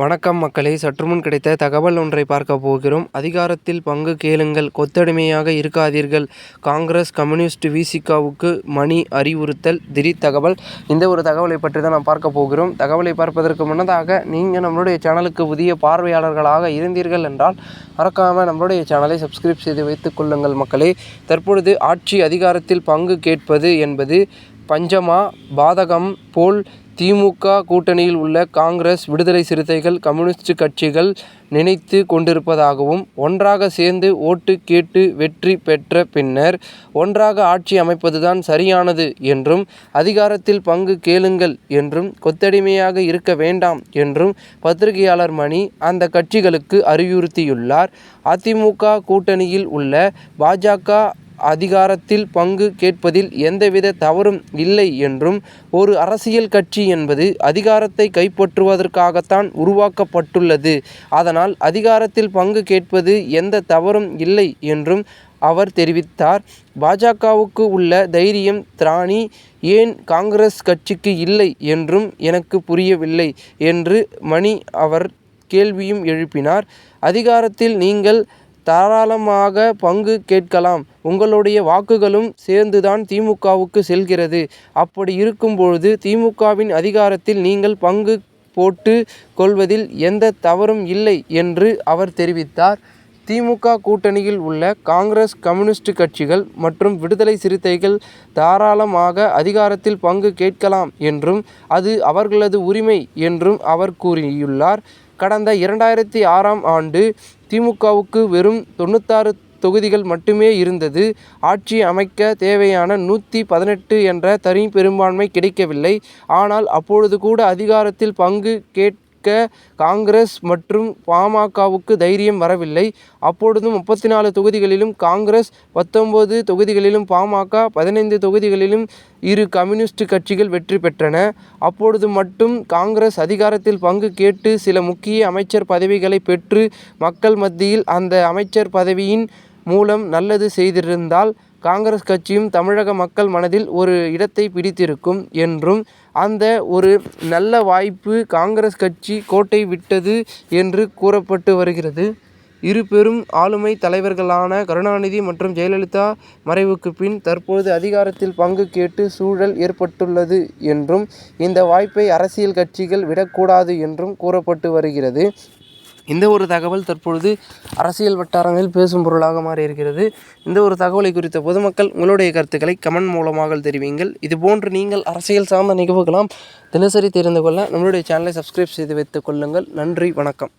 வணக்கம் மக்களே. சற்றுமுன் கிடைத்த தகவல் ஒன்றை பார்க்க போகிறோம். அதிகாரத்தில் பங்கு கேளுங்கள். கொத்தடிமையாக இருக்காதீர்கள். காங்கிரஸ் கம்யூனிஸ்ட் விசிகாவுக்கு மணி அறிவுறுத்தல் திடீர் தகவல். இந்த ஒரு தகவலை பற்றி தான் நாம் பார்க்க போகிறோம். தகவலை பார்ப்பதற்கு முன்னதாக நீங்கள் நம்மளுடைய சேனலுக்கு புதிய பார்வையாளர்களாக இருந்தீர்கள் என்றால் மறக்காமல் நம்மளுடைய சேனலை சப்ஸ்கிரைப் செய்து வைத்துக் கொள்ளுங்கள் மக்களே. தற்பொழுது ஆட்சி அதிகாரத்தில் பங்கு கேட்பது என்பது பஞ்சமா பாதகம் போல் திமுக கூட்டணியில் உள்ள காங்கிரஸ் விடுதலை சிறுத்தைகள் கம்யூனிஸ்ட் கட்சிகள் நினைத்து கொண்டிருப்பதாகவும் ஒன்றாக சேர்ந்து ஓட்டு கேட்டு வெற்றி பெற்ற பின்னர் ஒன்றாக ஆட்சி அமைப்பதுதான் சரியானது என்றும் அதிகாரத்தில் பங்கு கேளுங்கள் என்றும் கொத்தடிமையாக இருக்க வேண்டாம் என்றும் பத்திரிகையாளர் மணி அந்த கட்சிகளுக்கு அறிவுறுத்தியுள்ளார். அதிமுக கூட்டணியில் உள்ள பாஜக அதிகாரத்தில் பங்கு கேட்பதில் எந்தவித தவறும் இல்லை என்றும் ஒரு அரசியல் கட்சி என்பது அதிகாரத்தை கைப்பற்றுவதற்காகத்தான் உருவாக்கப்பட்டுள்ளது. அதனால் அதிகாரத்தில் பங்கு கேட்பது எந்த தவறும் இல்லை என்றும் அவர் தெரிவித்தார். பாஜகவுக்கு உள்ள தைரியம் திராணி ஏன் காங்கிரஸ் கட்சிக்கு இல்லை என்றும் எனக்கு புரியவில்லை என்று மணி அவர் கேள்வியும் எழுப்பினார். அதிகாரத்தில் நீங்கள் தாராளமாக பங்கு கேட்கலாம். உங்களுடைய வாக்குகளும் சேர்ந்துதான் திமுகவுக்கு செல்கிறது. அப்படி இருக்கும்பொழுது திமுகவின் அதிகாரத்தில் நீங்கள் பங்கு போட்டு கொள்வதில் எந்த தவறும் இல்லை என்று அவர் தெரிவித்தார். திமுக கூட்டணியில் உள்ள காங்கிரஸ் கம்யூனிஸ்ட் கட்சிகள் மற்றும் விடுதலை சிறுத்தைகள் தாராளமாக அதிகாரத்தில் பங்கு கேட்கலாம் என்றும் அது அவர்களது உரிமை என்றும் அவர் கூறியுள்ளார். கடந்த இரண்டாயிரத்தி ஆறாம் ஆண்டு திமுகவுக்கு வெறும் தொண்ணூத்தாறு தொகுதிகள் மட்டுமே இருந்தது. ஆட்சி அமைக்க தேவையான நூற்றி பதினெட்டு என்ற தனி பெரும்பான்மை கிடைக்கவில்லை. ஆனால் அப்பொழுது கூட அதிகாரத்தில் பங்கு கேட் காங்கிரஸ் மற்றும் பாமகவுக்கு தைரியம் வரவில்லை. அப்பொழுதும் முப்பத்தி நாலு தொகுதிகளிலும் காங்கிரஸ் பத்தொன்பது தொகுதிகளிலும் பாமக பதினைந்து தொகுதிகளிலும் இரு கம்யூனிஸ்ட் கட்சிகள் வெற்றி பெற்றன. அப்பொழுது மட்டும் காங்கிரஸ் அதிகாரத்தில் பங்கு கேட்டு சில முக்கிய அமைச்சர் பதவிகளை பெற்று மக்கள் மத்தியில் அந்த அமைச்சர் பதவியின் மூலம் நல்லது செய்திருந்தால் காங்கிரஸ் கட்சியும் தமிழக மக்கள் மனதில் ஒரு இடத்தை பிடித்திருக்கும் என்றும் அந்த ஒரு நல்ல வாய்ப்பு காங்கிரஸ் கட்சி கோட்டை விட்டது என்று கூறப்பட்டு வருகிறது. இரு பெரும் ஆளுமை தலைவர்களான கருணாநிதி மற்றும் ஜெயலலிதா மறைவுக்கு பின் தற்போது அதிகாரத்தில் பங்கு கேட்டு சூழல் ஏற்பட்டுள்ளது என்றும் இந்த வாய்ப்பை அரசியல் கட்சிகள் விடக்கூடாது என்றும் கூறப்பட்டு வருகிறது. இந்த ஒரு தகவல் தற்பொழுது அரசியல் வட்டாரங்களில் பேசும் பொருளாக மாறியிருக்கிறது. இந்த ஒரு தகவலை குறித்த பொதுமக்கள் உங்களுடைய கருத்துக்களை கமெண்ட் மூலமாக தெரிவிங்கள். இதுபோன்று நீங்கள் அரசியல் சார்ந்த நிகழ்வுகளாம் தினசரி தெரிந்து கொள்ள நம்மளுடைய சேனலை சப்ஸ்கிரைப் செய்து வைத்துக் கொள்ளுங்கள். நன்றி வணக்கம்.